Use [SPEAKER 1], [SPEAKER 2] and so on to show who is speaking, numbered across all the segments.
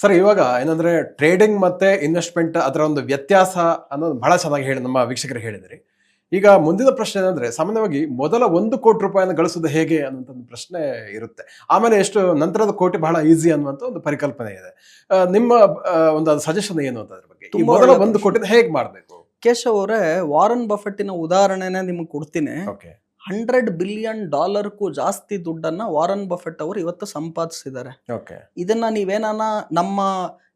[SPEAKER 1] Sir ಇವಾಗ ಏನಂದ್ರೆ trading ಮತ್ತೆ ಇನ್ವೆಸ್ಟ್ಮೆಂಟ್ ಅದರ ಒಂದು ವ್ಯತ್ಯಾಸ ಅನ್ನೋದು ಬಹಳ ಚೆನ್ನಾಗಿ ಹೇಳಿ ನಮ್ಮ ವೀಕ್ಷಕರು ಹೇಳಿದ್ರಿ. ಈಗ ಮುಂದಿನ ಪ್ರಶ್ನೆ ಏನಂದ್ರೆ ಸಾಮಾನ್ಯವಾಗಿ ಮೊದಲ ಒಂದು ಕೋಟಿ ರೂಪಾಯಿಯನ್ನು ಗಳಿಸೋದು ಹೇಗೆ ಅನ್ನುವಂಥ ಒಂದು ಪ್ರಶ್ನೆ ಇರುತ್ತೆ. ಆಮೇಲೆ ಎಷ್ಟು ನಂತರದ ಕೋಟಿ ಬಹಳ ಈಸಿ ಅನ್ನುವಂಥ ಒಂದು ಪರಿಕಲ್ಪನೆ ಇದೆ. ನಿಮ್ಮ ಒಂದು ಸಜೆಷನ್ ಏನು ಅಂತ ಅದ್ರ ಬಗ್ಗೆ? ಈ ಮೊದಲ ಒಂದು. ಕೋಟಿನ ಹೇಗೆ ಮಾಡಬೇಕು?
[SPEAKER 2] ಕೇಶವ್ ಅವರೇ ವಾರನ್ ಬಫೆಟ್ಟಿನ ಉದಾಹರಣೆನೇ ನಿಮ್ಗೆ ಕೊಡ್ತೀನಿ.
[SPEAKER 1] ಓಕೆ
[SPEAKER 2] ಹಂಡ್ರೆಡ್ ಬಿಲಿಯನ್ ಡಾಲರ್ಗೂ ಜಾಸ್ತಿ ದುಡ್ಡನ್ನ ವಾರನ್ ಬಫೆಟ್ ಅವರು ಇವತ್ತು ಸಂಪಾದಿಸಿದ್ದಾರೆ
[SPEAKER 1] ಓಕೆ
[SPEAKER 2] ಇದನ್ನ ನೀವೇನಾನ ನಮ್ಮ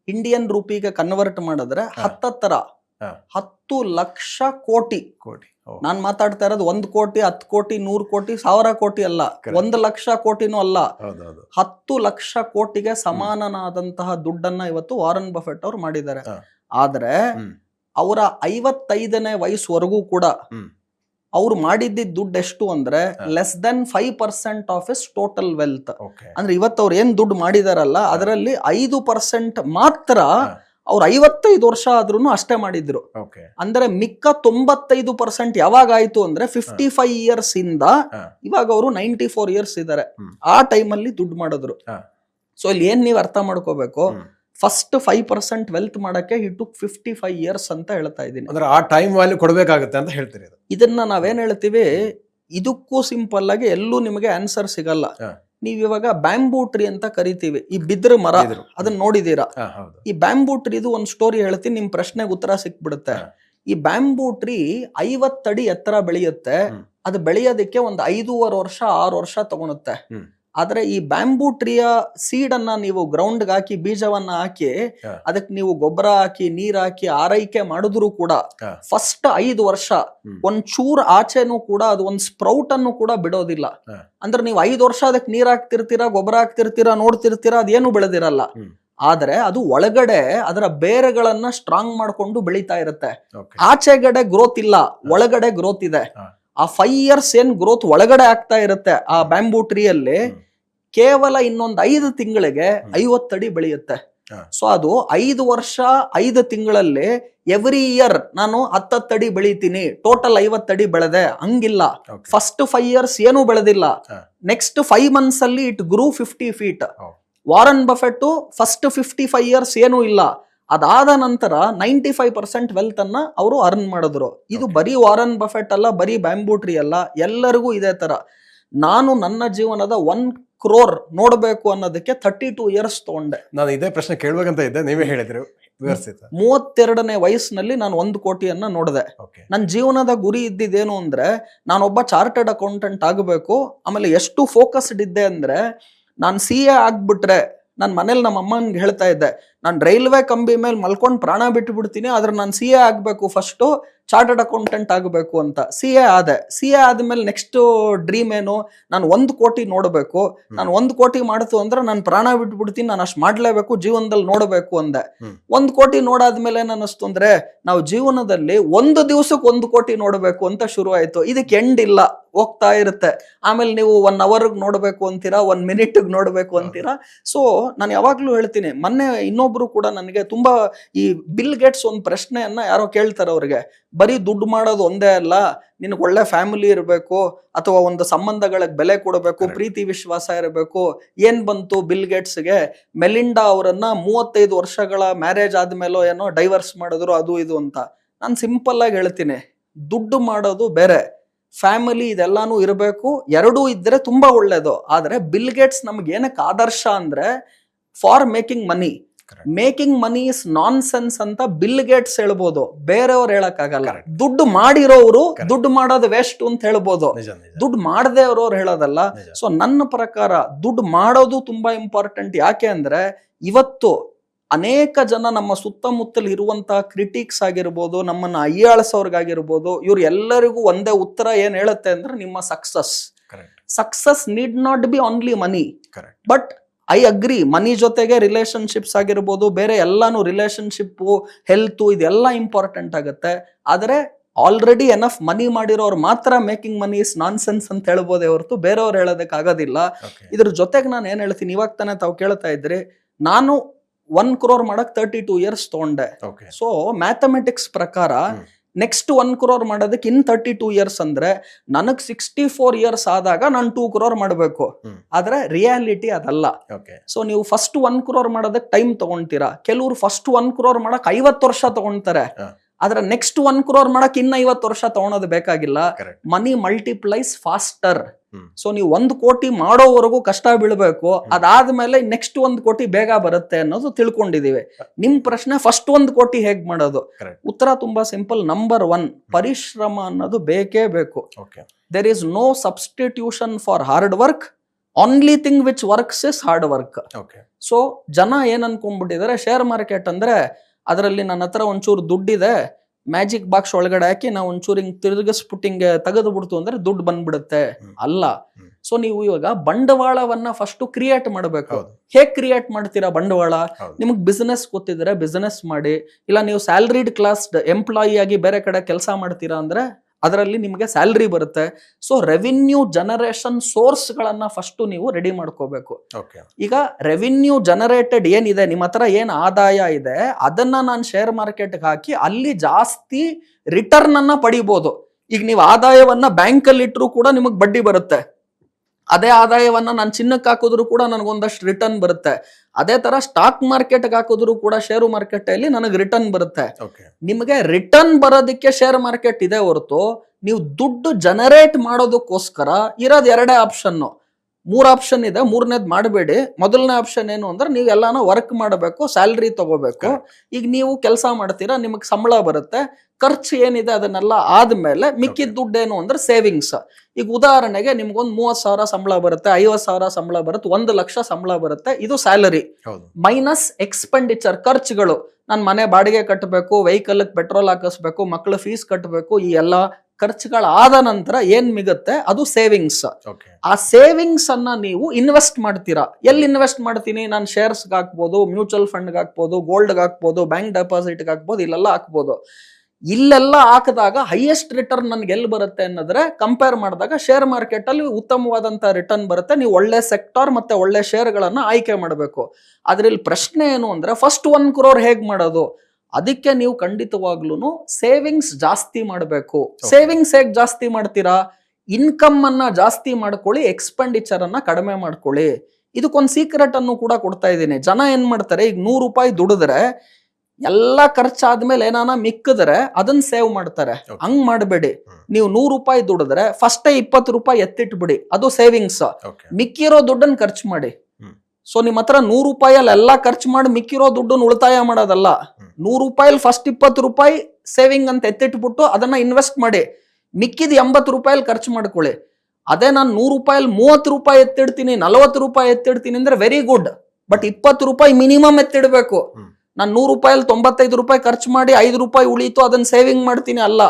[SPEAKER 2] ಇಂಡಿಯನ್ ರೂಪಿಗೆ ಕನ್ವರ್ಟ್ ಮಾಡಿದ್ರೆ
[SPEAKER 1] ಹಾ.
[SPEAKER 2] ಹತ್ತತ್ತರ
[SPEAKER 1] ಹಾ.
[SPEAKER 2] ಹತ್ತು ಲಕ್ಷ ಕೋಟಿ
[SPEAKER 1] ಕೋಟಿ
[SPEAKER 2] ನಾನ್ ಮಾತಾಡ್ತಾ ಇರೋದು ಒಂದ್ ಕೋಟಿ ಹತ್ತು ಕೋಟಿ ನೂರು ಕೋಟಿ ಸಾವಿರ ಕೋಟಿ ಅಲ್ಲ. ಒಂದು ಲಕ್ಷ ಕೋಟಿನೂ ಅಲ್ಲ ಹತ್ತು ಲಕ್ಷ ಕೋಟಿಗೆ ಸಮಾನನಾದಂತಹ ದುಡ್ಡನ್ನ ಇವತ್ತು ವಾರನ್ ಬಫೆಟ್ ಅವ್ರು ಮಾಡಿದ್ದಾರೆ. ಆದ್ರೆ. ಅವರ ಐವತ್ತೈದನೇ ವಯಸ್ಸುವರೆಗೂ ಕೂಡ. ಅವ್ರು ಮಾಡಿದ್ದ ದುಡ್ಡು ಎಷ್ಟು ಅಂದ್ರೆ. Less than five percent of is total wealth ಅಂದ್ರೆ ಇವತ್ತು ಅವ್ರು ಏನ್ ದುಡ್ಡು ಮಾಡಿದಾರಲ್ಲ ಅದರಲ್ಲಿ ಐದು ಪರ್ಸೆಂಟ್ ಮಾತ್ರ. ಅವ್ರು ಐವತ್ತೈದು ವರ್ಷ ಆದ್ರೂ ಅಷ್ಟೇ ಮಾಡಿದ್ರು ಅಂದ್ರೆ ಮಿಕ್ಕ ತೊಂಬತ್ತೈದು ಪರ್ಸೆಂಟ್ ಯಾವಾಗ ಆಯ್ತು ಅಂದ್ರೆ ಫಿಫ್ಟಿ ಫೈವ್ ಇಯರ್ಸ್ ಇಂದ ಇವಾಗ ಅವರು ನೈಂಟಿ ಫೋರ್ ಇಯರ್ಸ್ ಇದ್ದಾರೆ
[SPEAKER 1] ಹ್ಮ್.
[SPEAKER 2] ಆ ಟೈಮಲ್ಲಿ ದುಡ್ಡು ಮಾಡಿದ್ರು. ಸೊ ಇಲ್ಲಿ ಏನ್ ನೀವು ಅರ್ಥ ಮಾಡ್ಕೋಬೇಕು. ಫಸ್ಟ್ ಫೈವ್ ಪರ್ಸೆಂಟ್ ವೆಲ್ತ್ ಮಾಡಕ್ಕೆ he took fifty five years ಅಂತ ಹೇಳ್ತಾ ಇದ್ದೀನಿ.
[SPEAKER 1] ಅಂದ್ರೆ ಆ ಟೈಮ್ ವ್ಯಾಲ್ಯೂ ಕೊಡಬೇಕಾಗುತ್ತೆ ಅಂತ ಹೇಳ್ತೀರಿ ಇದು
[SPEAKER 2] ಇದನ್ನ ನಾವೇನ್ ಹೇಳ್ತೀವಿ? ಇದಕ್ಕೂ ಸಿಂಪಲ್ ಆಗಿ ಎಲ್ಲೂ ನಿಮಗೆ ಆನ್ಸರ್ ಸಿಗಲ್ಲ. ನೀವು ಇವಾಗ ಬ್ಯಾಂಬೂ ಟ್ರೀ ಅಂತ ಕರಿತೀವಿ. ಈ ಬಿದ್ರ ಮರ. ಅದನ್ನ ನೋಡಿದೀರಾ? ಈ ಬ್ಯಾಂಬೂ ಟ್ರೀದು ಒಂದು ಸ್ಟೋರಿ ಹೇಳ್ತೀನಿ ನಿಮ್ ಪ್ರಶ್ನೆಗೆ ಉತ್ತರ ಸಿಕ್ಬಿಡುತ್ತೆ. ಈ ಬ್ಯಾಂಬೂ ಟ್ರೀ ಐವತ್ತಡಿ ಎತ್ತರ ಬೆಳೆಯುತ್ತೆ. ಅದು ಬೆಳೆಯೋದಕ್ಕೆ ಒಂದು ಐದೂವರೆ ವರ್ಷ ಆರು ವರ್ಷ ತಗೊಳುತ್ತೆ. ಆದ್ರೆ ಈ ಬ್ಯಾಂಬೂ ಟ್ರೀಯ ಸೀಡ್ ಅನ್ನ ನೀವು ಗ್ರೌಂಡ್ ಹಾಕಿ ಬೀಜವನ್ನ ಹಾಕಿ. ಅದಕ್ಕೆ ನೀವು ಗೊಬ್ಬರ ಹಾಕಿ ನೀರ್ ಹಾಕಿ ಆರೈಕೆ ಮಾಡಿದ್ರು ಕೂಡ ಫಸ್ಟ್ ಐದು ವರ್ಷ
[SPEAKER 1] ಒಂಚೂರ್
[SPEAKER 2] ಒಂದ್ ಚೂರ್ ಆಚೆನೂ ಕೂಡ ಅದು ಒಂದ್ ಸ್ಪ್ರೌಟ್ ಅನ್ನು ಕೂಡ ಬಿಡೋದಿಲ್ಲ. ಅಂದ್ರೆ ನೀವು ಐದು ವರ್ಷ ಅದಕ್ಕೆ ನೀರ್ ಹಾಕ್ತಿರ್ತೀರಾ ಗೊಬ್ಬರ ಹಾಕ್ತಿರ್ತೀರಾ ನೋಡ್ತಿರ್ತೀರಾ ಅದೇನು ಬೆಳೆದಿರಲ್ಲ. ಆದ್ರೆ ಅದು ಒಳಗಡೆ ಅದರ ಬೇರೆಗಳನ್ನ ಸ್ಟ್ರಾಂಗ್ ಮಾಡ್ಕೊಂಡು ಬೆಳೀತಾ ಇರುತ್ತೆ. ಆಚೆಗಡೆ ಗ್ರೋತ್ ಇಲ್ಲ ಒಳಗಡೆ ಗ್ರೋತ್ ಇದೆ. ಆ ಫೈವ್ ಇಯರ್ಸ್ ಏನ್ ಗ್ರೋತ್ ಒಳಗಡೆ ಆಗ್ತಾ ಇರುತ್ತೆ ಆ ಬ್ಯಾಂಬೂ ಟ್ರೀಯಲ್ಲಿ. ಕೇವಲ ಇನ್ನೊಂದ್ ಐದು ತಿಂಗಳಿಗೆ. ಐವತ್ತಡಿ ಬೆಳೆಯುತ್ತೆ. ಸೊ ಅದು ಐದು ವರ್ಷ ಐದು ತಿಂಗಳಲ್ಲಿ ಎವ್ರಿ ಇಯರ್ ನಾನು ಹತ್ತತ್ತಡಿ ಬೆಳಿತೀನಿ ಟೋಟಲ್ ಐವತ್ತಡಿ ಬೆಳೆದೆ ಹಂಗಿಲ್ಲ. ಫಸ್ಟ್ ಫೈವ್ ಇಯರ್ಸ್ ಏನು ಬೆಳೆದಿಲ್ಲ. ನೆಕ್ಸ್ಟ್ ಫೈವ್ ಮಂತ್ಸ್ ಅಲ್ಲಿ it grew fifty feet Warren Buffett first fifty five years ಏನೂ ಇಲ್ಲ. ಅದಾದ ನಂತರ ನೈಂಟಿ ಫೈವ್ ಪರ್ಸೆಂಟ್ ವೆಲ್ತ್ ಅನ್ನ ಅವರು ಅರ್ನ್ ಮಾಡಿದ್ರು. ಇದು. ಬರೀ ವಾರನ್ ಬಫೆಟ್ ಅಲ್ಲ ಬರೀ ಬ್ಯಾಂಬೂ ಟ್ರೀ ಅಲ್ಲ ಎಲ್ಲರಿಗೂ ಇದೇ ತರ. ನಾನು ನನ್ನ ಜೀವನದ ಒನ್ ಕ್ರೋರ್ ನೋಡಬೇಕು ಅನ್ನೋದಕ್ಕೆ ಥರ್ಟಿ ಟೂ ಇಯರ್ಸ್ ತಗೊಂಡೆ.
[SPEAKER 1] ನಾನು ಇದೇ ಪ್ರಶ್ನೆ ಕೇಳ್ಬೇಕಂತ ಇದ್ದೆ ನೀವೇ ಹೇಳಿದ್ರು
[SPEAKER 2] ಮೂವತ್ತೆರಡನೇ ವಯಸ್ಸಿನಲ್ಲಿ ನಾನು ಒಂದು ಕೋಟಿಯನ್ನ ನೋಡಿದೆ. ನನ್ನ ಜೀವನದ ಗುರಿ ಇದ್ದಿದ್ದೇನು ಅಂದ್ರೆ ನಾನೊಬ್ಬ ಚಾರ್ಟರ್ಡ್ ಅಕೌಂಟೆಂಟ್ ಆಗಬೇಕು ಆಮೇಲೆ ಎಷ್ಟು ಫೋಕಸ್ಡ್ ಇದ್ದೆ ಅಂದ್ರೆ ನಾನು ಸಿ ಎ ಆಗ್ಬಿಟ್ರೆ ನನ್ನ ಮನೇಲಿ ನಮ್ಮ ಅಮ್ಮನಿಗೆ ಹೇಳ್ತಾ ಇದ್ದೆ ನಾನು ರೈಲ್ವೆ ಕಂಬಿ ಮೇಲೆ ಮಲ್ಕೊಂಡು ಪ್ರಾಣ ಬಿಟ್ಟು ಬಿಡ್ತೀನಿ ಆದ್ರೆ ನಾನು ಸಿ ಎ ಆಗಬೇಕು ಫಸ್ಟು ಚಾರ್ಟರ್ಡ್ ಅಕೌಂಟೆಂಟ್ ಆಗಬೇಕು ಅಂತ. ಸಿ ಎ ಆದೆ. ಸಿ ಎ ಆದಮೇಲೆ ನೆಕ್ಸ್ಟ್ ಡ್ರೀಮ್ ಏನು ನಾನು ಒಂದು ಕೋಟಿ ನೋಡಬೇಕು. ನಾನು ಒಂದು ಕೋಟಿ ಮಾಡ್ತು ಅಂದ್ರೆ ನಾನು ಪ್ರಾಣ ಬಿಟ್ಟು ಬಿಡ್ತೀನಿ ನಾನು ಅಷ್ಟು ಮಾಡಲೇಬೇಕು ಜೀವನದಲ್ಲಿ ನೋಡಬೇಕು ಅಂದೆ. ಒಂದು ಕೋಟಿ ನೋಡಾದ್ಮೇಲೆ ಏನು ಅಂದ್ರೆ ನಾವು ಜೀವನದಲ್ಲಿ ಒಂದು ದಿವಸಕ್ಕೆ ಒಂದು ಕೋಟಿ ನೋಡಬೇಕು ಅಂತ ಶುರು ಆಯ್ತು ಇದಕ್ಕೆ ಎಂಡ್ ಇಲ್ಲ. ಹೋಗ್ತಾ ಇರುತ್ತೆ. ಆಮೇಲೆ ನೀವು ಒನ್ ಅವರ್ಗೆ ನೋಡಬೇಕು ಅಂತೀರಾ ಒನ್ ಮಿನಿಟ್ ನೋಡಬೇಕು ಅಂತೀರಾ? ಸೊ ನಾನು ಯಾವಾಗಲೂ ಹೇಳ್ತೀನಿ ಮೊನ್ನೆ ಇನ್ನೊಬ್ರು ಕೂಡ ನನಗೆ ತುಂಬಾ ಈ ಬಿಲ್ ಗೇಟ್ಸ್ ಒಂದು ಪ್ರಶ್ನೆಯನ್ನ ಯಾರೋ ಕೇಳ್ತಾರೆ ಅವ್ರಿಗೆ. ಬರೀ ದುಡ್ಡು ಮಾಡೋದು ಒಂದೇ ಅಲ್ಲ ನಿನಗೆ ಒಳ್ಳೆ ಫ್ಯಾಮಿಲಿ ಇರಬೇಕು ಅಥವಾ ಒಂದು ಸಂಬಂಧಗಳಿಗೆ ಬೆಲೆ ಕೊಡಬೇಕು ಪ್ರೀತಿ ವಿಶ್ವಾಸ ಇರಬೇಕು ಏನ್ ಬಂತು ಬಿಲ್ ಗೇಟ್ಸ್ಗೆ ಮೆಲಿಂಡಾ ಅವರನ್ನ ಮೂವತ್ತೈದು ವರ್ಷಗಳ ಮ್ಯಾರೇಜ್ ಆದ್ಮೇಲೋ ಏನೋ ಡೈವರ್ಸ್ ಮಾಡಿದ್ರು ಅದು ಇದು ಅಂತ. ನಾನು ಸಿಂಪಲ್ ಆಗಿ ಹೇಳ್ತೀನಿ ದುಡ್ಡು ಮಾಡೋದು ಬೇರೆ. ಫ್ಯಾಮಿಲಿ ಇದೆಲ್ಲಾನು ಇರಬೇಕು. ಎರಡೂ ಇದ್ರೆ ತುಂಬಾ ಒಳ್ಳೇದು. ಆದ್ರೆ ಬಿಲ್ ಗೇಟ್ಸ್ ನಮ್ಗೆ ಏನಕ್ಕೆ ಆದರ್ಶ ಅಂದ್ರೆ for making money. Making money is nonsense ಅಂತ ಬಿಲ್ ಗೇಟ್ಸ್ ಹೇಳ್ಬೋದು. ಬೇರೆಯವ್ರು ಹೇಳಕ್ಕಾಗಲ್ಲ. ದುಡ್ಡು ಮಾಡಿರೋರು. ದುಡ್ಡು ಮಾಡೋದು ವೇಸ್ಟ್ ಅಂತ ಹೇಳ್ಬೋದು. ದುಡ್ಡು ಮಾಡದೆ ಇರೋರು ಹೇಳೋದಲ್ಲ ಸೊ ನನ್ನ ಪ್ರಕಾರ ದುಡ್ಡು ಮಾಡೋದು ತುಂಬಾ ಇಂಪಾರ್ಟೆಂಟ್ ಯಾಕೆ ಅಂದ್ರೆ ಇವತ್ತು ಅನೇಕ ಜನ ನಮ್ಮ ಸುತ್ತಮುತ್ತಲು ಇರುವಂತಹ ಕ್ರಿಟಿಕ್ಸ್ ಆಗಿರ್ಬೋದು ನಮ್ಮನ್ನ ಅಯ್ಯಾಳಿಸೋರ್ಗಾಗಿರ್ಬೋದು ಇವ್ರು ಎಲ್ಲರಿಗೂ ಒಂದೇ ಉತ್ತರ ಏನ್ ಹೇಳುತ್ತೆ ಅಂದ್ರೆ ನಿಮ್ಮ success success need not be only money but I agree money ಜೊತೆಗೆ ರಿಲೇಶನ್ಶಿಪ್ಸ್ ಆಗಿರ್ಬೋದು ಬೇರೆ ಎಲ್ಲಾನು ರಿಲೇಶನ್ಶಿಪ್ ಹೆಲ್ತ್ ಇದೆಲ್ಲ ಇಂಪಾರ್ಟೆಂಟ್ ಆಗುತ್ತೆ. ಆದರೆ ಆಲ್ರೆಡಿ ಎನಫ್ ಮನಿ ಮಾಡಿರೋರು ಮಾತ್ರ making money is nonsense ಅಂತ ಹೇಳ್ಬೋದೇ ಹೊರತು ಬೇರೆಯವ್ರು ಹೇಳೋದಕ್ಕೆ ಆಗೋದಿಲ್ಲ
[SPEAKER 1] ಓಕೆ
[SPEAKER 2] ಇದ್ರ ಜೊತೆಗೆ ನಾನು ಏನ್ ಹೇಳ್ತೀನಿ ಇವಾಗ ತಾನೇ ತಾವು ಕೇಳ್ತಾ ಇದ್ರಿ ನಾನು ಒನ್ ಕ್ರೋರ್ ಮಾಡಕ್ ತರ್ಟಿ ಟೂ ಇಯರ್ಸ್ ತಗೊಂಡೆ.
[SPEAKER 1] ಓಕೆ
[SPEAKER 2] ಸೊ ಮ್ಯಾಥಮೆಟಿಕ್ಸ್ ಪ್ರಕಾರ ನೆಕ್ಸ್ಟ್ ಒನ್ ಕ್ರೋರ್ ಮಾಡೋದಕ್ಕೆ ಇನ್ ತರ್ಟಿ ಟೂ ಇಯರ್ಸ್ ಅಂದ್ರೆ ನನಗ್ ಸಿಕ್ಸ್ಟಿ ಫೋರ್ ಇಯರ್ಸ್ ಆದಾಗ ನಾನು ಟೂ ಕ್ರೋರ್ ಮಾಡಬೇಕು. ಆದ್ರೆ ರಿಯಾಲಿಟಿ ಅದಲ್ಲ.
[SPEAKER 1] ಓಕೆ
[SPEAKER 2] ಸೊ ನೀವು ಫಸ್ಟ್ ಒನ್ ಕ್ರೋರ್ ಮಾಡೋದಕ್ಕೆ ಟೈಮ್ ತಗೊಂತೀರಾ. ಕೆಲವರು ಫಸ್ಟ್ ಒನ್ ಕ್ರೋರ್ ಮಾಡಕ್ ಐವತ್ತು ವರ್ಷ ತಗೊಂತಾರೆ. ಆದ್ರೆ ನೆಕ್ಸ್ಟ್ ಒನ್ ಕ್ರೋರ್ ಮಾಡಕ್ ಇನ್ನ ಐವತ್ತು ವರ್ಷ ತಗೊಳೋದು ಬೇಕಾಗಿಲ್ಲ. ಮನಿ ಮಲ್ಟಿಪ್ಲೈಸ್ ಫಾಸ್ಟರ್. ಸೊ ನೀವು ಒಂದು ಕೋಟಿ ಮಾಡೋವರೆಗೂ ಕಷ್ಟ ಬೀಳ್ಬೇಕು. ಅದಾದ್ಮೇಲೆ ನೆಕ್ಸ್ಟ್ ಒಂದು ಕೋಟಿ ಬೇಗ ಬರುತ್ತೆ ಅನ್ನೋದು ತಿಳ್ಕೊಂಡಿದೀವಿ ನಿಮ್ ಪ್ರಶ್ನೆ ಫಸ್ಟ್ ಒಂದು ಕೋಟಿ ಹೇಗ್ ಮಾಡೋದು? ಉತ್ತರ ತುಂಬಾ ಸಿಂಪಲ್ ನಂಬರ್ ಒನ್ ಪರಿಶ್ರಮ ಅನ್ನೋದು ಬೇಕೇ ಬೇಕು.
[SPEAKER 1] Okay
[SPEAKER 2] there is no substitution for hard work only thing which works is hard work
[SPEAKER 1] okay
[SPEAKER 2] so ಜನ ಏನ್ ಅನ್ಕೊಂಡ್ಬಿಟ್ಟಿದ್ದಾರೆ ಶೇರ್ ಮಾರ್ಕೆಟ್ ಅಂದ್ರೆ ಅದರಲ್ಲಿ ನನ್ನ ಹತ್ರ ಒಂಚೂರು ದುಡ್ಡಿದೆ. ಮ್ಯಾಜಿಕ್ ಬಾಕ್ಸ್ ಒಳಗಡೆ ಹಾಕಿ ನಾವು ಒಂಚೂರು ಹಿಂಗ್ ತಿರುಗಿಸ್ಬಿಟ್ಟು ಹಿಂಗೆ ತೆಗೆದು ಬಿಡ್ತು ಅಂದ್ರೆ ದುಡ್ಡು ಬಂದ್ಬಿಡುತ್ತೆ. ಅಲ್ಲ. ಸೊ ನೀವು ಇವಾಗ ಬಂಡವಾಳವನ್ನ ಫಸ್ಟ್ ಕ್ರಿಯೇಟ್ ಮಾಡಬೇಕು. ಹೇಗ್ ಕ್ರಿಯೇಟ್ ಮಾಡ್ತೀರಾ ಬಂಡವಾಳ? ನಿಮಗೆ ಬಿಸ್ನೆಸ್ ಗೊತ್ತಿದ್ರೆ ಬಿಸ್ನೆಸ್ ಮಾಡಿ. ಇಲ್ಲ ನೀವು ಸ್ಯಾಲರಿಡ್ ಕ್ಲಾಸ್ ಎಂಪ್ಲಾಯಿ ಆಗಿ ಬೇರೆ ಕಡೆ ಕೆಲಸ ಮಾಡ್ತೀರಾ ಅಂದ್ರೆ ಅದರಲ್ಲಿ ನಿಮಗೆ ಸ್ಯಾಲ್ರಿ ಬರುತ್ತೆ. So revenue generation source first first ನೀವು ರೆಡಿ ಮಾಡ್ಕೋಬೇಕು.
[SPEAKER 1] ಓಕೆ
[SPEAKER 2] ಈಗ ರೆವಿನ್ಯೂ ಜನರೇಟೆಡ್ ಏನಿದೆ ನಿಮ್ಮ ಹತ್ರ ಏನು ಆದಾಯ ಇದೆ ಅದನ್ನ ನಾನು ಶೇರ್ ಮಾರ್ಕೆಟ್ಗೆ ಹಾಕಿ ಅಲ್ಲಿ ಜಾಸ್ತಿ ರಿಟರ್ನ್ ಅನ್ನ ಪಡಿಬಹುದು ಈಗ ನೀವು ಆದಾಯವನ್ನ ಬ್ಯಾಂಕ್ ಅಲ್ಲಿ ಇಟ್ಟರು ಕೂಡ ನಿಮಗೆ ಬಡ್ಡಿ ಬರುತ್ತೆ. ಅದೇ ಆದಾಯವನ್ನ ನಾನು ಚಿನ್ನಕ್ಕೆ ಹಾಕಿದ್ರು ಕೂಡ ನನಗೊಂದಷ್ಟು ರಿಟರ್ನ್ ಬರುತ್ತೆ. ಅದೇ ತರ ಸ್ಟಾಕ್ ಮಾರ್ಕೆಟ್ಗೆ ಹಾಕಿದ್ರು ಕೂಡ ಶೇರು ಮಾರ್ಕೆಟ್ ಅಲ್ಲಿ ನನಗೆ ರಿಟರ್ನ್ ಬರುತ್ತೆ. ನಿಮಗೆ ರಿಟರ್ನ್ ಬರೋದಕ್ಕೆ ಶೇರ್ ಮಾರ್ಕೆಟ್ ಇದೆ ಹೊರತು ನೀವು ದುಡ್ಡು ಜನರೇಟ್ ಮಾಡೋದಕ್ಕೋಸ್ಕರ ಇರೋದು ಎರಡೇ ಆಪ್ಷನ್ ಮೂರ್ ಆಪ್ಷನ್ ಇದೆ ಮೂರನೇದ್ ಮಾಡಬೇಡಿ. ಮೊದಲನೇ ಆಪ್ಷನ್ ಏನು ಅಂದ್ರೆ ನೀವು ಎಲ್ಲಾನು ವರ್ಕ್ ಮಾಡಬೇಕು ಸ್ಯಾಲ್ರಿ ತಗೋಬೇಕು. ಈಗ ನೀವು ಕೆಲಸ ಮಾಡ್ತೀರಾ ನಿಮಗೆ ಸಂಬಳ ಬರುತ್ತೆ. ಖರ್ಚು ಏನಿದೆ ಅದನ್ನೆಲ್ಲ ಆದ್ಮೇಲೆ ಮಿಕ್ಕಿದ ದುಡ್ಡು ಏನು ಅಂದ್ರೆ ಸೇವಿಂಗ್ಸ್ ಈಗ ಉದಾಹರಣೆಗೆ ನಿಮ್ಗೊಂದು ಮೂವತ್ ಸಾವಿರ ಸಂಬಳ ಬರುತ್ತೆ ಐವತ್ ಸಾವಿರ ಸಂಬಳ ಬರುತ್ತೆ ಒಂದು ಲಕ್ಷ ಸಂಬಳ ಬರುತ್ತೆ ಇದು ಸ್ಯಾಲರಿ ಮೈನಸ್ ಎಕ್ಸ್ಪೆಂಡಿಚರ್ ಖರ್ಚುಗಳು. ನಾನು ಮನೆ ಬಾಡಿಗೆ ಕಟ್ಟಬೇಕು ವೆಹಿಕಲ್ ಪೆಟ್ರೋಲ್ ಹಾಕಿಸ್ಬೇಕು ಮಕ್ಕಳ ಫೀಸ್ ಕಟ್ಟಬೇಕು ಈ ಎಲ್ಲ ಖರ್ಚುಗಳಾದ ನಂತರ ಏನ್ ಮಿಗುತ್ತೆ? ಅದು ಸೇವಿಂಗ್ಸ್ ಆ ಸೇವಿಂಗ್ಸ್ ಅನ್ನ ನೀವು ಇನ್ವೆಸ್ಟ್ ಮಾಡ್ತೀರಾ? ಎಲ್ಲಿ ಇನ್ವೆಸ್ಟ್ ಮಾಡ್ತೀನಿ? ನಾನು ಶೇರ್ಸ್ಗೆ ಹಾಕ್ಬೋದು ಮ್ಯೂಚುವಲ್ ಫಂಡ್ ಹಾಕ್ಬೋದು ಗೋಲ್ಡ್ ಹಾಕ್ಬೋದು ಬ್ಯಾಂಕ್ ಡೆಪಾಸಿಟ್ ಹಾಕ್ಬೋದು ಇಲ್ಲೆಲ್ಲ ಹಾಕ್ಬೋದು. ಇಲ್ಲೆಲ್ಲ ಹಾಕಿದಾಗ ಹೈಯೆಸ್ಟ್ ರಿಟರ್ನ್ ನನ್ಗೆ ಎಲ್ಲಿ ಬರುತ್ತೆ ಅನ್ನೋದ್ರೆ ಕಂಪೇರ್ ಮಾಡಿದಾಗ ಶೇರ್ ಮಾರ್ಕೆಟ್ ಅಲ್ಲಿ ಉತ್ತಮವಾದಂತ ರಿಟರ್ನ್ ಬರುತ್ತೆ. ನೀವು ಒಳ್ಳೆ ಸೆಕ್ಟರ್ ಮತ್ತೆ ಒಳ್ಳೆ ಶೇರ್ಗಳನ್ನ ಆಯ್ಕೆ ಮಾಡಬೇಕು. ಅದ್ರಲ್ಲಿ ಪ್ರಶ್ನೆ ಏನು ಅಂದ್ರೆ ಫಸ್ಟ್ ಒನ್ ಕ್ರೋರ್ ಹೇಗ್ ಮಾಡೋದು? ಅದಕ್ಕೆ ನೀವು ಖಂಡಿತವಾಗ್ಲೂ ಸೇವಿಂಗ್ಸ್ ಜಾಸ್ತಿ ಮಾಡಬೇಕು. ಸೇವಿಂಗ್ಸ್ ಹೇಗೆ ಜಾಸ್ತಿ ಮಾಡ್ತೀರಾ? ಇನ್ಕಮ್ ಅನ್ನ ಜಾಸ್ತಿ ಮಾಡ್ಕೊಳ್ಳಿ ಎಕ್ಸ್ಪೆಂಡಿಚರ್ ಅನ್ನ ಕಡಿಮೆ ಮಾಡ್ಕೊಳ್ಳಿ. ಇದಕ್ಕೊಂದು ಸೀಕ್ರೆಟ್ ಅನ್ನು ಕೂಡ ಕೊಡ್ತಾ ಇದ್ದೀನಿ. ಜನ ಏನ್ ಮಾಡ್ತಾರೆ ಈಗ ನೂರು ರೂಪಾಯಿ ದುಡಿದ್ರೆ ಎಲ್ಲ ಖರ್ಚಾದ್ಮೇಲೆ ಏನಾನ ಮಿಕ್ಕಿದ್ರೆ ಅದನ್ನ ಸೇವ್ ಮಾಡ್ತಾರೆ. ಹಂಗ್ ಮಾಡಬೇಡಿ. ನೀವು ನೂರು ರೂಪಾಯಿ ದುಡಿದ್ರೆ ಫಸ್ಟ್ ಇಪ್ಪತ್ತು ರೂಪಾಯಿ ಎತ್ತಿಟ್ಬಿಡಿ. ಅದು ಸೇವಿಂಗ್ಸ್ ಮಿಕ್ಕಿರೋ ದುಡ್ಡನ್ನ ಖರ್ಚು ಮಾಡಿ. ಸೊ ನಿಮ್ಮ ಹತ್ರ ನೂರು ರೂಪಾಯಲ್ಲಿ ಎಲ್ಲ ಖರ್ಚು ಮಾಡಿ ಮಿಕ್ಕಿರೋ ದುಡ್ಡನ್ನು ಉಳಿತಾಯ ಮಾಡೋದಲ್ಲ. ನೂರು ರೂಪಾಯಲ್ಲಿ ಫಸ್ಟ್ ಇಪ್ಪತ್ತು ರೂಪಾಯಿ ಸೇವಿಂಗ್ ಅಂತ ಎತ್ತಿಟ್ಬಿಟ್ಟು ಅದನ್ನ ಇನ್ವೆಸ್ಟ್ ಮಾಡಿ. ಮಿಕ್ಕಿದ ಎಂಬತ್ತು ರೂಪಾಯಲ್ಲಿ ಖರ್ಚು ಮಾಡ್ಕೊಳ್ಳಿ. ಅದೇ ನಾನು ನೂರು ರೂಪಾಯಲ್ಲಿ ಮೂವತ್ತು ರೂಪಾಯಿ ಎತ್ತಿಡ್ತೀನಿ ನಲವತ್ತು ರೂಪಾಯಿ ಎತ್ತಿಡ್ತೀನಿ ಅಂದ್ರೆ ವೆರಿ ಗುಡ್ ಬಟ್ ಇಪ್ಪತ್ತು ರೂಪಾಯಿ ಮಿನಿಮಮ್ ಎತ್ತಿಡಬೇಕು. ನಾನು ನೂರು ರೂಪಾಯಲ್ಲಿ ತೊಂಬತ್ತೈದು ರೂಪಾಯಿ ಖರ್ಚು ಮಾಡಿ ಐದು ರೂಪಾಯಿ ಉಳೀತು ಅದನ್ನ ಸೇವಿಂಗ್ ಮಾಡ್ತೀನಿ ಅಲ್ಲ.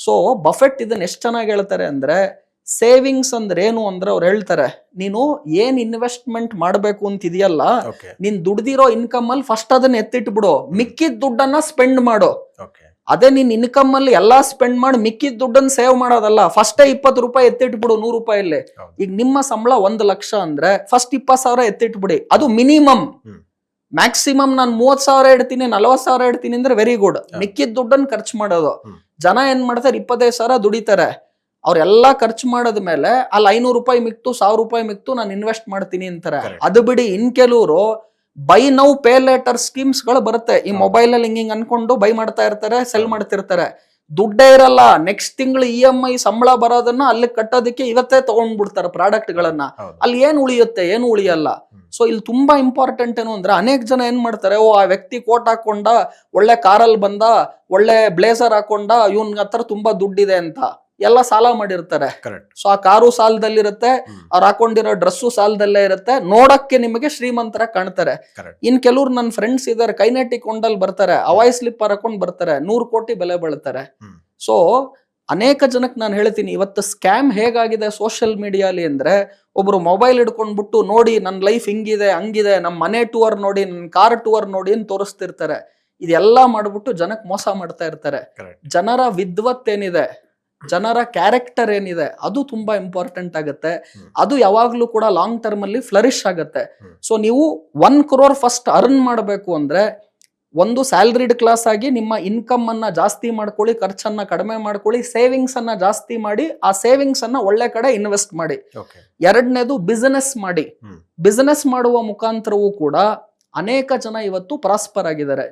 [SPEAKER 2] ಸೊ ಬಫೆಟ್ ಇದನ್ನ ಎಷ್ಟು ಚೆನ್ನಾಗಿ ಹೇಳ್ತಾರೆ ಅಂದ್ರೆ ಸೇವಿಂಗ್ಸ್ ಅಂದ್ರೆ ಏನು ಅಂದ್ರೆ ಅವ್ರು ಹೇಳ್ತಾರೆ ನೀನು ಏನ್ ಇನ್ವೆಸ್ಟ್ಮೆಂಟ್ ಮಾಡ್ಬೇಕು ಅಂತಿದೆಯಲ್ಲ
[SPEAKER 1] ಇದೆಯಲ್ಲ
[SPEAKER 2] ನೀನ್ ದುಡ್ದಿರೋ ಇನ್ಕಮ್ ಅಲ್ಲಿ ಫಸ್ಟ್ ಅದನ್ನ ಎತ್ತಿಟ್ಬಿಡು ಮಿಕ್ಕಿದ ದುಡ್ಡನ್ನ ಸ್ಪೆಂಡ್ ಮಾಡು. ಅದೇ ನಿನ್ ಇನ್ಕಮ್ ಅಲ್ಲಿ ಎಲ್ಲಾ ಸ್ಪೆಂಡ್ ಮಾಡಿ ಮಿಕ್ಕಿದ ದುಡ್ಡನ್ನ ಸೇವ್ ಮಾಡೋದಲ್ಲ ಫಸ್ಟ್ ಇಪ್ಪತ್ತು ರೂಪಾಯಿ ಎತ್ತಿಟ್ಬಿಡು ನೂರು ರೂಪಾಯಲ್ಲಿ.
[SPEAKER 1] ಅಲ್ಲಿ
[SPEAKER 2] ಈಗ ನಿಮ್ಮ ಸಂಬಳ ಒಂದ್ ಲಕ್ಷ ಅಂದ್ರೆ ಫಸ್ಟ್ ಇಪ್ಪತ್ ಸಾವಿರ ಎತ್ತಿಟ್ಬಿಡಿ ಅದು ಮಿನಿಮಮ್ ಮ್ಯಾಕ್ಸಿಮಮ್ ನಾನು ಮೂವತ್ ಸಾವಿರ ಇಡ್ತೀನಿ ನಲ್ವತ್ ಸಾವಿರ ಇಡ್ತೀನಿ ಅಂದ್ರೆ ವೆರಿ ಗುಡ್. ಮಿಕ್ಕಿದ ದುಡ್ಡನ್ನ ಖರ್ಚು ಮಾಡೋದು. ಜನ ಏನ್ ಮಾಡ್ತಾರೆ ಇಪ್ಪತ್ತೈದು ಸಾವಿರ ದುಡಿತಾರೆ. ಅವ್ರೆಲ್ಲಾ ಖರ್ಚು ಮಾಡದ್ಮೇಲೆ ಅಲ್ಲಿ ಐನೂರು ರೂಪಾಯಿ ಮಿಕ್ತು ಸಾವಿರ ರೂಪಾಯಿ ಮಿಕ್ತು ನಾನು ಇನ್ವೆಸ್ಟ್ ಮಾಡ್ತೀನಿ ಅಂತಾರೆ. ಅದು ಬಿಡಿ ಇನ್ ಕೆಲವರು ಬೈ ನೌ ಪೇ ಲೇಟರ್ ಸ್ಕೀಮ್ಸ್ಗಳು ಬರುತ್ತೆ. ಈ. ಮೊಬೈಲ್ ಅಲ್ಲಿ ಹಿಂಗ್ ಅನ್ಕೊಂಡು ಬೈ ಮಾಡ್ತಾ ಇರ್ತಾರೆ ಸೆಲ್. ಮಾಡ್ತಿರ್ತಾರೆ. ದುಡ್ಡೇ ಇರಲ್ಲ. ನೆಕ್ಸ್ಟ್ ತಿಂಗಳು ಇ ಎಂ ಐ ಸಂಬಳ ಬರೋದನ್ನ ಅಲ್ಲಿ ಕಟ್ಟೋದಕ್ಕೆ ಇವತ್ತೇ ತಗೊಂಡ್ಬಿಡ್ತಾರೆ ಪ್ರಾಡಕ್ಟ್ ಗಳನ್ನ. ಅಲ್ಲಿ ಏನ್ ಉಳಿಯುತ್ತೆ? ಏನು ಉಳಿಯಲ್ಲ. ಸೊ ಇಲ್ಲಿ ತುಂಬಾ ಇಂಪಾರ್ಟೆಂಟ್ ಏನು ಅಂದ್ರೆ ಅನೇಕ ಜನ ಏನ್ ಮಾಡ್ತಾರೆ? ಓ ಆ ವ್ಯಕ್ತಿ ಕೋಟ್ ಹಾಕೊಂಡ ಒಳ್ಳೆ ಕಾರಲ್ಲಿ ಬಂದ ಒಳ್ಳೆ ಬ್ಲೇಸರ್ ಹಾಕೊಂಡ ಇವನ್ ಹತ್ರ ತುಂಬಾ ದುಡ್ಡಿದೆ ಅಂತ. ಎಲ್ಲ ಸಾಲ ಮಾಡಿರ್ತಾರೆ. ಸೊ ಆ ಕಾರು ಸಾಲದಲ್ಲಿರುತ್ತೆ
[SPEAKER 1] ಇರುತ್ತೆ
[SPEAKER 2] ಅವ್ರು ಹಾಕೊಂಡಿರೋ ಡ್ರೆಸ್ಸು ಸಾಲದಲ್ಲೇ ಇರುತ್ತೆ. ನೋಡಕ್ಕೆ ನಿಮಗೆ ಶ್ರೀಮಂತರ ಕಾಣ್ತಾರೆ. ಇನ್ ಕೆಲವ್ರು ನನ್ನ ಫ್ರೆಂಡ್ಸ್ ಇದಾರೆ ಕೈನೆಟಿಕ್ ಕೊಂಡಲ್ಲಿ ಬರ್ತಾರೆ ಅವಾಯ್ ಸ್ಲಿಪ್ಪರ್ ಹಾಕೊಂಡ್ ಬರ್ತಾರೆ ನೂರು ಕೋಟಿ ಬೆಲೆ ಬಾಳ್ತಾರೆ. ಸೊ ಅನೇಕ ಜನಕ್ಕೆ ನಾನು ಹೇಳ್ತೀನಿ ಇವತ್ತು ಸ್ಕ್ಯಾಮ್ ಹೇಗಾಗಿದೆ ಸೋಷಿಯಲ್ ಮೀಡಿಯಾಲಿ ಅಂದ್ರೆ ಒಬ್ರು ಮೊಬೈಲ್ ಹಿಡ್ಕೊಂಡ್ಬಿಟ್ಟು ನೋಡಿ ನನ್ನ ಲೈಫ್ ಹಿಂಗಿದೆ ಹಂಗಿದೆ ನಮ್ಮ ಮನೆ ಟೂರ್ ನೋಡಿ ನನ್ನ ಕಾರ್ ಟೂರ್ ನೋಡಿ ಅಂತ ತೋರಿಸ್ತಿರ್ತಾರೆ. ಇದೆಲ್ಲ ಮಾಡ್ಬಿಟ್ಟು ಜನಕ್ಕೆ ಮೋಸ ಮಾಡ್ತಾ ಇರ್ತಾರೆ. ಜನರ ವಿದ್ವತ್ ಏನಿದೆ ಜನರ ಕ್ಯಾರೆಕ್ಟರ್ ಏನಿದೆ ಅದು ತುಂಬಾ ಇಂಪಾರ್ಟೆಂಟ್ ಆಗುತ್ತೆ. ಅದು ಯಾವಾಗ್ಲೂ ಕೂಡ ಲಾಂಗ್ ಟರ್ಮ್ ಅಲ್ಲಿ ಫ್ಲರಿಶ್ ಆಗುತ್ತೆ. ಸೊ ನೀವು ಒನ್ ಕ್ರೋರ್ ಫಸ್ಟ್ ಅರ್ನ್ ಮಾಡಬೇಕು ಅಂದ್ರೆ ಒಂದು ಸ್ಯಾಲ್ರಿಡ್ ಕ್ಲಾಸ್ ಆಗಿ ನಿಮ್ಮ ಇನ್ಕಮ್ ಅನ್ನ ಜಾಸ್ತಿ ಮಾಡ್ಕೊಳ್ಳಿ ಖರ್ಚನ್ನ ಕಡಿಮೆ ಮಾಡ್ಕೊಳ್ಳಿ ಸೇವಿಂಗ್ಸ್ ಅನ್ನ ಜಾಸ್ತಿ ಮಾಡಿ ಆ ಸೇವಿಂಗ್ಸ್ ಅನ್ನ ಒಳ್ಳೆ ಕಡೆ ಇನ್ವೆಸ್ಟ್ ಮಾಡಿ. ಎರಡನೇದು ಬಿಸಿನೆಸ್ ಮಾಡಿ. ಬಿಸಿನೆಸ್ ಮಾಡುವ ಮುಖಾಂತರವೂ ಕೂಡ ಅನೇಕ ಜನ ಇವತ್ತು ಪ್ರಾಸ್ಪರ್ ಆಗಿದ್ದಾರೆ.